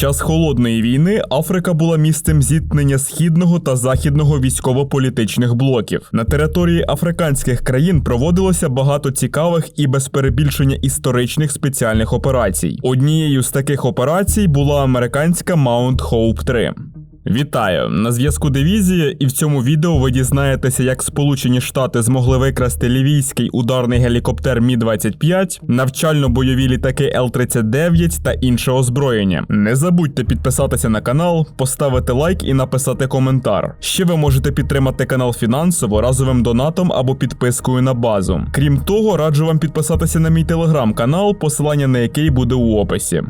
Час холодної війни Африка була місцем зіткнення східного та західного військово-політичних блоків. На території африканських країн проводилося багато цікавих і без перебільшення історичних спеціальних операцій. Однією з таких операцій була американська Mount Hope 3. Вітаю! На зв'язку дивізія, і в цьому відео ви дізнаєтеся, як Сполучені Штати змогли викрасти лівійський ударний гелікоптер Мі 25 навчально-бойові літаки Л-39 та інше озброєння. Не забудьте підписатися на канал, поставити лайк і написати коментар. Ще ви можете підтримати канал фінансово разовим донатом або підпискою на базу. Крім того, раджу вам підписатися на мій телеграм-канал, посилання на який буде у описі.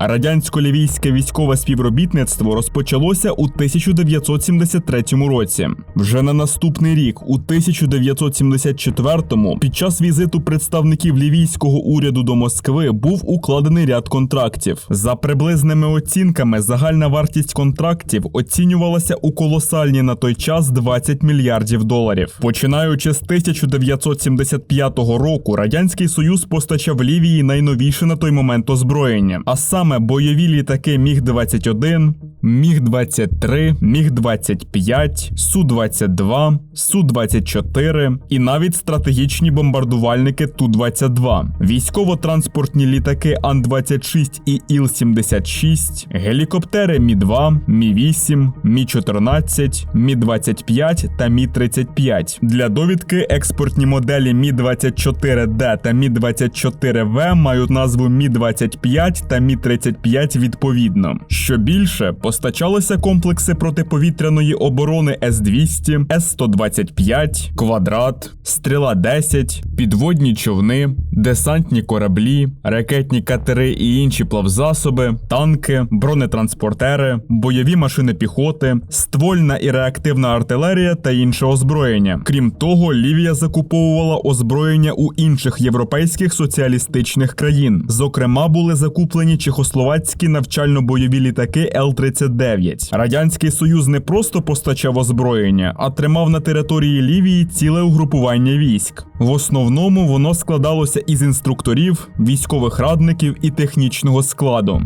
Радянсько-лівійське військове співробітництво розпочалося у 1973 році. Вже на наступний рік, у 1974-му, під час візиту представників лівійського уряду до Москви був укладений ряд контрактів. За приблизними оцінками, загальна вартість контрактів оцінювалася у колосальні на той час 20 мільярдів доларів. Починаючи з 1975 року, радянський союз постачав Лівії найновіше на той момент озброєння, а саме саме бойові літаки Міг-21, Міг-23, Міг-25, Су-22, Су-24 і навіть стратегічні бомбардувальники Ту-22, військово-транспортні літаки Ан-26 і Іл-76, гелікоптери Мі-2, Мі-8, Мі-14, Мі-25 та Мі-35. Для довідки експортні моделі Мі-24Д та Мі-24В мають назву Мі-25 та Мі-35. Т-35 відповідно. Що більше, постачалися комплекси протиповітряної оборони С-200, С-125, Квадрат, Стріла 10, підводні човни, десантні кораблі, ракетні катери і інші плавзасоби, танки, бронетранспортери, бойові машини піхоти, ствольна і реактивна артилерія та інше озброєння. Крім того, Лівія закуповувала озброєння у інших європейських соціалістичних країн. Зокрема, були закуплені чехословацькі навчально-бойові літаки Л-39. Радянський Союз не просто постачав озброєння, а тримав на території Лівії ціле угрупування військ. В основному воно складалося із інструкторів, військових радників і технічного складу.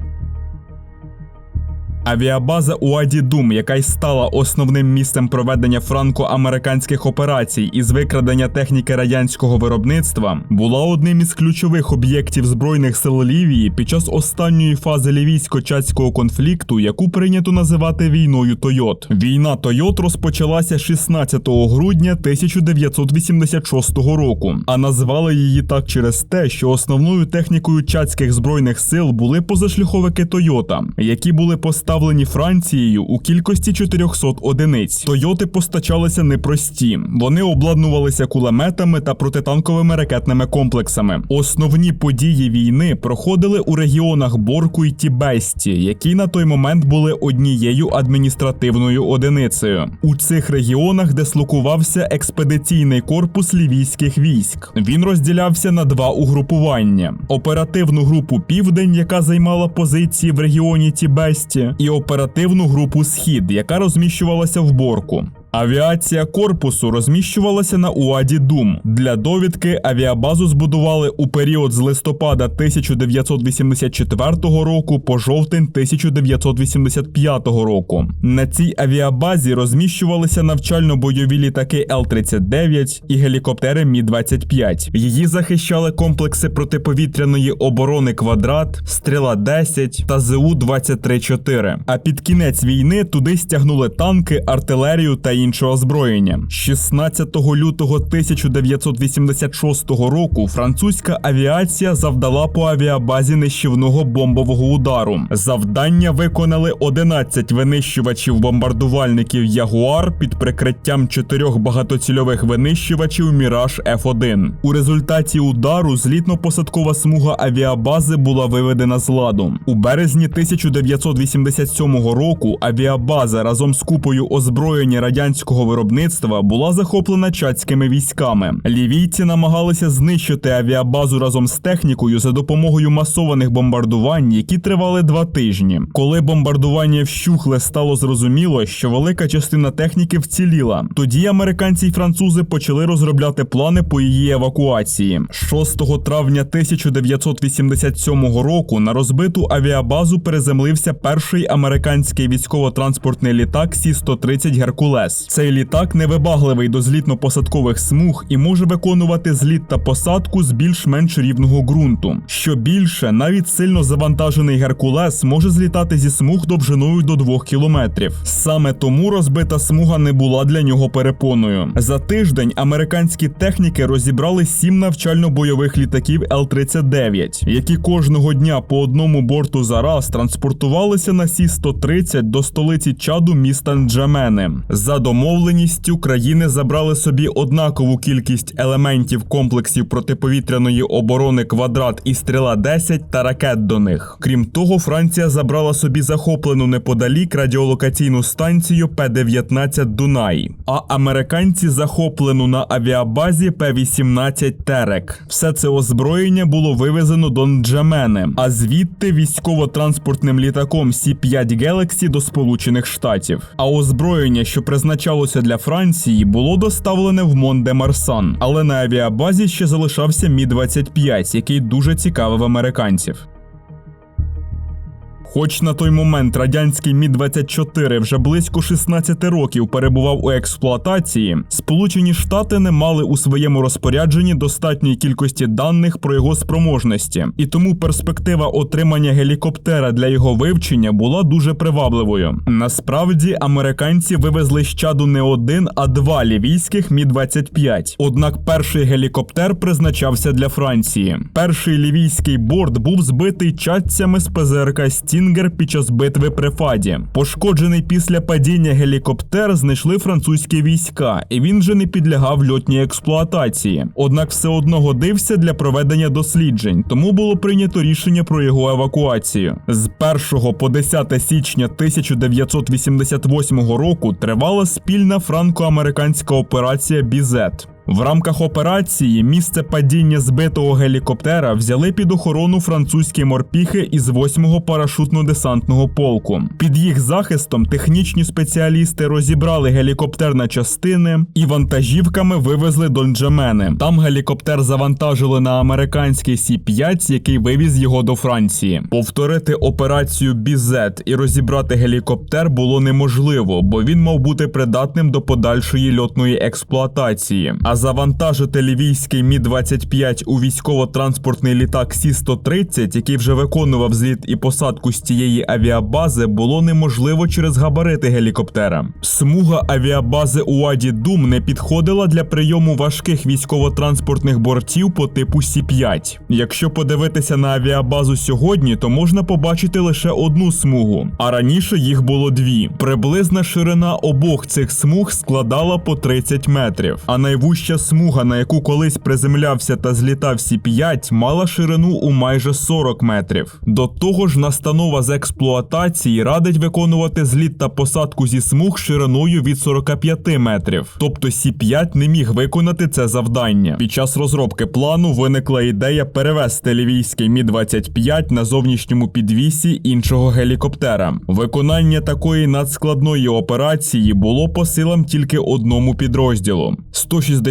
Авіабаза Уаді Дум, яка й стала основним місцем проведення франко-американських операцій із викрадення техніки радянського виробництва, була одним із ключових об'єктів збройних сил Лівії під час останньої фази лівійсько-чатського конфлікту, яку прийнято називати війною Тойот. Війна Тойот розпочалася 16 грудня 1986 року, а назвали її так через те, що основною технікою чатських збройних сил були позашляховики Тойота, які були поставлені Францією у кількості 400 одиниць. Тойоти постачалися непрості. Вони обладнувалися кулеметами та протитанковими ракетними комплексами. Основні події війни проходили у регіонах Борку і Тібесті, які на той момент були однією адміністративною одиницею. У цих регіонах дислокувався експедиційний корпус лівійських військ. Він розділявся на два угрупування: оперативну групу Південь, яка займала позиції в регіоні Тібесті, і оперативну групу Схід, яка розміщувалася в Борку. Авіація корпусу розміщувалася на Уаді Дум. Для довідки авіабазу збудували у період з листопада 1984 року по жовтень 1985 року. На цій авіабазі розміщувалися навчально-бойові літаки Л-39 і гелікоптери Мі-25. Її захищали комплекси протиповітряної оборони Квадрат, Стріла 10 та ЗУ-23-4. А під кінець війни туди стягнули танки, артилерію та іншого озброєння. 16 лютого 1986 року французька авіація завдала по авіабазі нищівного бомбового удару. Завдання виконали 11 винищувачів бомбардувальників Ягуар під прикриттям чотирьох багатоцільових винищувачів Міраж Ф1. У результаті удару злітно-посадкова смуга авіабази була виведена з ладу. У березні 1987 року авіабаза разом з купою озброєння радянських американського виробництва була захоплена чадськими військами. Лівійці намагалися знищити авіабазу разом з технікою за допомогою масованих бомбардувань, які тривали два тижні. Коли бомбардування вщухле, стало зрозуміло, що велика частина техніки вціліла. Тоді американці й французи почали розробляти плани по її евакуації. 6 травня 1987 року на розбиту авіабазу переземлився перший американський військово-транспортний літак Сі-130 Геркулес. Цей літак невибагливий до злітно-посадкових смуг і може виконувати зліт та посадку з більш-менш рівного ґрунту. Що більше, навіть сильно завантажений Геркулес може злітати зі смуг довжиною до 2 кілометрів. Саме тому розбита смуга не була для нього перепоною. За тиждень американські техніки розібрали сім навчально-бойових літаків Л-39, які кожного дня по одному борту за раз транспортувалися на Сі-130 до столиці Чаду міста Нджамени. За домовленістю країни забрали собі однакову кількість елементів комплексів протиповітряної оборони квадрат і стріла 10 та ракет до них. Крім того, Франція забрала собі захоплену неподалік радіолокаційну станцію П-19 Дунай, а американці захоплену на авіабазі П-18 Терек. Все це озброєння було вивезено до Нджамени, а звідти військово-транспортним літаком Сі-5 Galaxy до Сполучених Штатів. А озброєння, що призначалося для Франції, було доставлене в Мон-де-Марсан, але на авіабазі ще залишався Мі-25, який дуже цікавив американців. Хоч на той момент радянський Мі-24 вже близько 16 років перебував у експлуатації, Сполучені Штати не мали у своєму розпорядженні достатньої кількості даних про його спроможності, і тому перспектива отримання гелікоптера для його вивчення була дуже привабливою. Насправді, американці вивезли з чаду не один, а два лівійських Мі-25. Однак перший гелікоптер призначався для Франції. Перший лівійський борт був збитий чадцями з ПЗРК Стінгер під час битви при Фаді. Пошкоджений після падіння гелікоптер знайшли французькі війська, і він вже не підлягав льотній експлуатації. Однак все одно годився для проведення досліджень, тому було прийнято рішення про його евакуацію. З 1 по 10 січня 1988 року тривала спільна франко-американська операція Бізет. В рамках операції місце падіння збитого гелікоптера взяли під охорону французькі морпіхи із 8-го парашутно-десантного полку. Під їх захистом технічні спеціалісти розібрали гелікоптер на частини і вантажівками вивезли до Нджамени. Там гелікоптер завантажили на американський Сі-5, який вивіз його до Франції. Повторити операцію Бізет і розібрати гелікоптер було неможливо, бо він мав бути придатним до подальшої льотної експлуатації. А завантажити лівійський Мі-25 у військово-транспортний літак Сі-130, який вже виконував зліт і посадку з цієї авіабази, було неможливо через габарити гелікоптера. Смуга авіабази Уаді Дум не підходила для прийому важких військово-транспортних бортів по типу Сі-5. Якщо подивитися на авіабазу сьогодні, то можна побачити лише одну смугу, а раніше їх було дві. Приблизна ширина обох цих смуг складала по 30 метрів, а найвужча смуга, на яку колись приземлявся та злітав Сі-5, мала ширину у майже 40 метрів. До того ж, настанова з експлуатації радить виконувати зліт та посадку зі смуг шириною від 45 метрів. Тобто Сі-5 не міг виконати це завдання. Під час розробки плану виникла ідея перевести лівійський Мі-25 на зовнішньому підвісі іншого гелікоптера. Виконання такої надскладної операції було по силам тільки одному підрозділу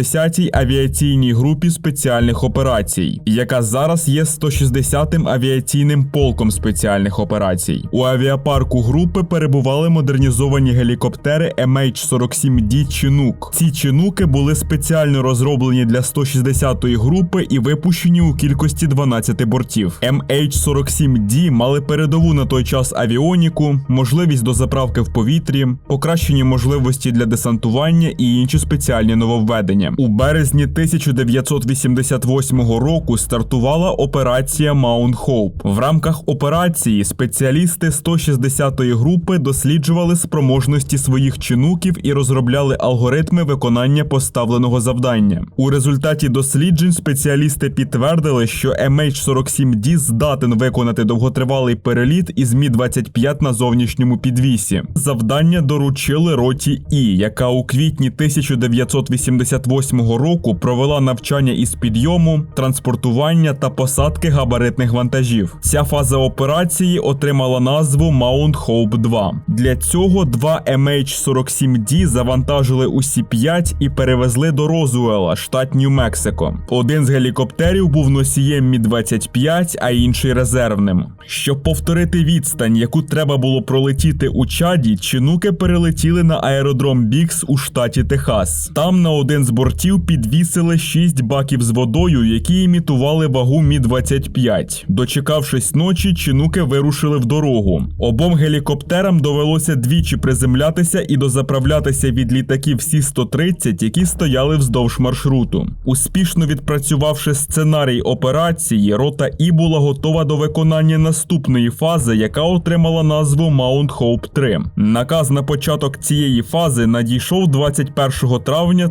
160-й авіаційній групі спеціальних операцій, яка зараз є 160-м авіаційним полком спеціальних операцій. У авіапарку групи перебували модернізовані гелікоптери MH-47D Chinook. Ці чинуки були спеціально розроблені для 160-ї групи і випущені у кількості 12 бортів. MH-47D мали передову на той час авіоніку, можливість до заправки в повітрі, покращені можливості для десантування і інші спеціальні нововведення. У березні 1988 року стартувала операція Маунт Хоуп. В рамках операції спеціалісти 160-ї групи досліджували спроможності своїх чинуків і розробляли алгоритми виконання поставленого завдання. У результаті досліджень спеціалісти підтвердили, що MH47D здатен виконати довготривалий переліт із Мі-25 на зовнішньому підвісі. Завдання доручили роті І, яка у квітні 1988 року провела навчання із підйому, транспортування та посадки габаритних вантажів. Ця фаза операції отримала назву Mount Hope 2. Для цього два MH47D завантажили у Сі-5 і перевезли до Розуела, штат Нью-Мексико. Один з гелікоптерів був носієм Мі-25, а інший резервним. Щоб повторити відстань, яку треба було пролетіти у Чаді, чинуки перелетіли на аеродром Бікс у штаті Техас. Там на один з бортів підвісили шість баків з водою, які імітували вагу Мі-25. Дочекавшись ночі, чинуки вирушили в дорогу. Обом гелікоптерам довелося двічі приземлятися і дозаправлятися від літаків Сі-130, які стояли вздовж маршруту. Успішно відпрацювавши сценарій операції, рота І була готова до виконання наступної фази, яка отримала назву Mount Hope 3. Наказ на початок цієї фази надійшов 21 травня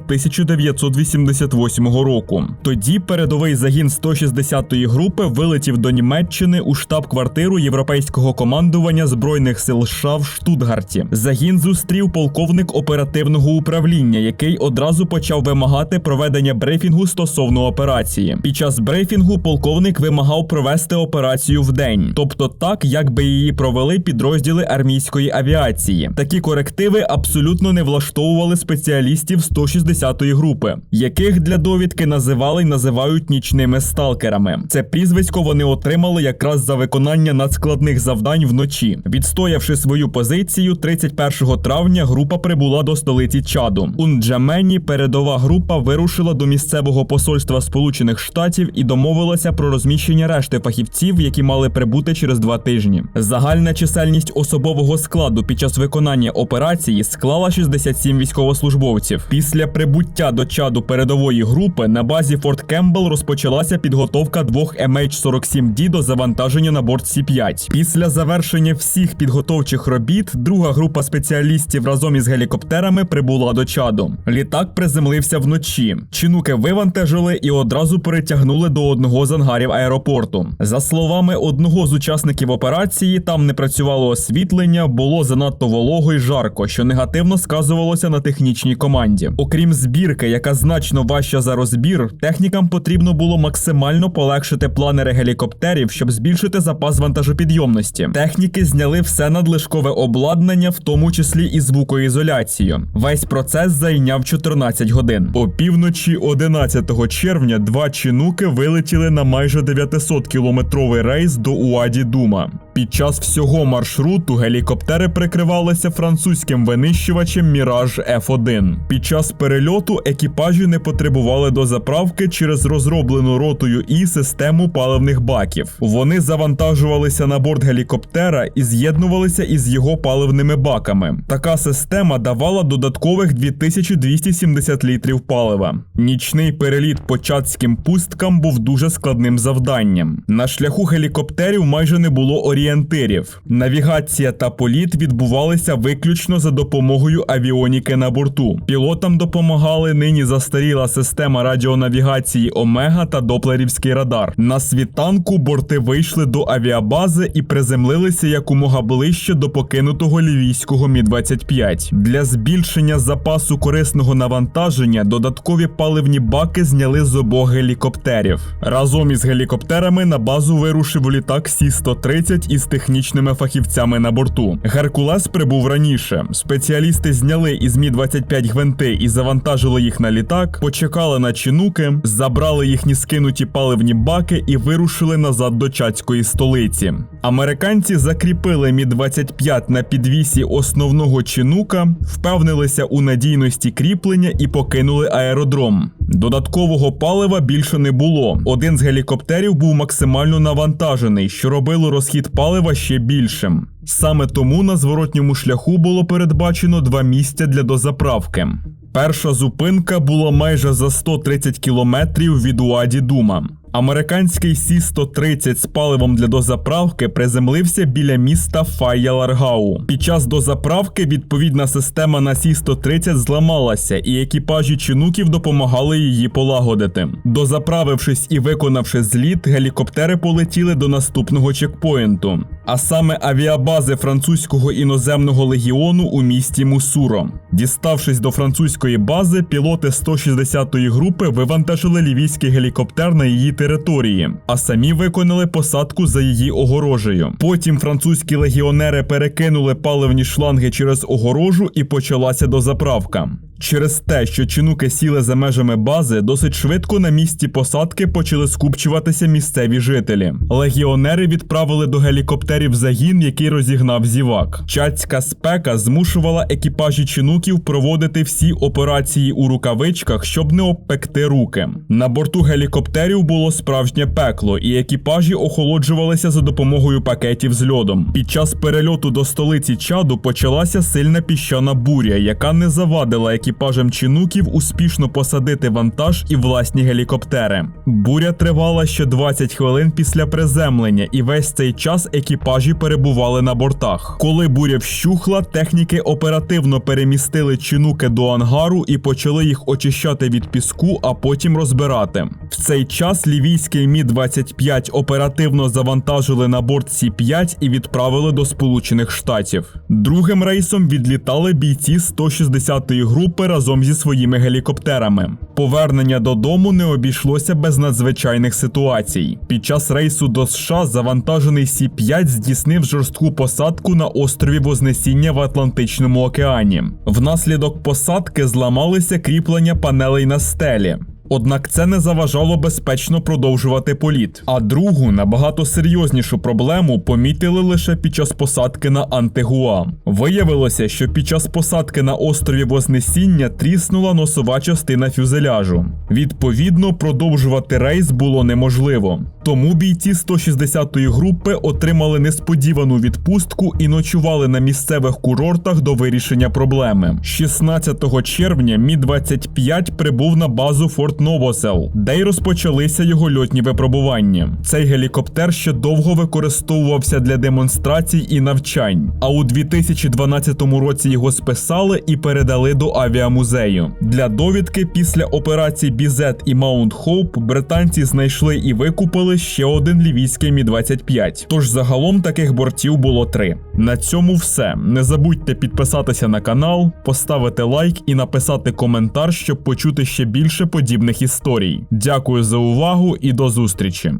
1988 року. Тоді передовий загін 160-ї групи вилетів до Німеччини у штаб-квартиру європейського командування збройних сил США в Штутгарті. Загін зустрів полковник оперативного управління, який одразу почав вимагати проведення брифінгу стосовно операції. Під час брифінгу полковник вимагав провести операцію в день, тобто так, як би її провели підрозділи армійської авіації. Такі корективи абсолютно не влаштовували спеціалістів 160-ї групи, яких для довідки називали й називають нічними сталкерами. Це прізвисько вони отримали якраз за виконання надскладних завдань вночі. Відстоявши свою позицію, 31 травня група прибула до столиці Чаду. У Нджамені передова група вирушила до місцевого посольства Сполучених Штатів і домовилася про розміщення решти фахівців, які мали прибути через два тижні. Загальна чисельність особового складу під час виконання операції склала 67 військовослужбовців. Після прибуття до чаду передової групи на базі Форт Кембл розпочалася підготовка двох MH47D до завантаження на борт Сі-5. Після завершення всіх підготовчих робіт друга група спеціалістів разом із гелікоптерами прибула до чаду. Літак приземлився вночі. Чинуки вивантажили і одразу перетягнули до одного з ангарів аеропорту. За словами одного з учасників операції, там не працювало освітлення, було занадто волого й жарко, що негативно сказувалося на технічній команді. Окрім збірки, яка значно важча за розбір, технікам потрібно було максимально полегшити планери гелікоптерів, щоб збільшити запас вантажопідйомності. Техніки зняли все надлишкове обладнання, в тому числі і звукоізоляцію. Весь процес зайняв 14 годин. Опівночі 11 червня два чинуки вилетіли на майже 900 кілометровий рейс до Уаді Дума. Під час всього маршруту гелікоптери прикривалися французьким винищувачем Міраж F1. Під час перельоту екіпажі не потребували до заправки через розроблену ротою і систему паливних баків. Вони завантажувалися на борт гелікоптера і з'єднувалися із його паливними баками. Така система давала додаткових 2270 літрів палива. Нічний переліт по чатським пусткам був дуже складним завданням. На шляху гелікоптерів майже не було орієнтирів. Навігація та політ відбувалися виключно за допомогою авіоніки на борту. Пілотам допомагали нині застаріла система радіонавігації Омега та Доплерівський радар. На світанку борти вийшли до авіабази і приземлилися якомога ближче до покинутого лівійського Мі-25. Для збільшення запасу корисного навантаження додаткові паливні баки зняли з обох гелікоптерів. Разом із гелікоптерами на базу вирушив літак Сі-130 із технічними фахівцями на борту. Геркулес прибув раніше. Спеціалісти зняли із Мі-25 гвинти і завантажили їх на літак, почекали на чинуки, забрали їхні скинуті паливні баки і вирушили назад до чатської столиці. Американці закріпили Мі-25 на підвісі основного чинука, впевнилися у надійності кріплення і покинули аеродром. Додаткового палива більше не було. Один з гелікоптерів був максимально навантажений, що робило розхід палива ще більшим. Саме тому на зворотньому шляху було передбачено два місця для дозаправки. Перша зупинка була майже за 130 кілометрів від Уаді Дума. Американський Сі-130 з паливом для дозаправки приземлився біля міста Файя-Ларгау. Під час дозаправки відповідна система на Сі-130 зламалася, і екіпажі чинуків допомагали її полагодити. Дозаправившись і виконавши зліт, гелікоптери полетіли до наступного чекпоінту, а саме авіабази французького іноземного легіону у місті Мусуро. Діставшись до французької бази, пілоти 160-ї групи вивантажили лівійський гелікоптер на її території, а самі виконали посадку за її огорожею. Потім французькі легіонери перекинули паливні шланги через огорожу і почалася дозаправка. Через те, що чинуки сіли за межами бази, досить швидко на місці посадки почали скупчуватися місцеві жителі. Легіонери відправили до гелікоптерів загін, який розігнав зівак. Чацька спека змушувала екіпажі чинуків проводити всі операції у рукавичках, щоб не обпекти руки. На борту гелікоптерів було справжнє пекло, і екіпажі охолоджувалися за допомогою пакетів з льодом. Під час перельоту до столиці Чаду почалася сильна піщана буря, яка не завадила екіпажам чинуків успішно посадити вантаж і власні гелікоптери. Буря тривала ще 20 хвилин після приземлення, і весь цей час екіпажі перебували на бортах. Коли буря вщухла, техніки оперативно перемістили чинуки до ангару і почали їх очищати від піску, а потім розбирати. В цей час лівійський Мі 25 оперативно завантажили на борт Сі 5 і відправили до Сполучених Штатів. Другим рейсом відлітали бійці 160-ї групи разом зі своїми гелікоптерами. Повернення додому не обійшлося без надзвичайних ситуацій. Під час рейсу до США завантажений Сі 5 здійснив жорстку посадку на острові Вознесіння в Атлантичному океані. Внаслідок посадки зламалися кріплення панелей на стелі. Однак це не заважало безпечно продовжувати політ. А другу набагато серйознішу проблему помітили лише під час посадки на Антигуа. Виявилося, що під час посадки на острові Вознесіння тріснула носова частина фюзеляжу. Відповідно, продовжувати рейс було неможливо. Тому бійці 160-ї групи отримали несподівану відпустку і ночували на місцевих курортах до вирішення проблеми. 16 червня Мі 25 прибув на базу Форт Новосел, де й розпочалися його льотні випробування. Цей гелікоптер ще довго використовувався для демонстрацій і навчань. А у 2012 році його списали і передали до авіамузею. Для довідки після операцій Бізет і Маунт Хоуп британці знайшли і викупили ще один лівійський Мі 25 Тож загалом таких бортів було три. На цьому все. Не забудьте підписатися на канал, поставити лайк і написати коментар, щоб почути ще більше подібних історій. Дякую за увагу і до зустрічі!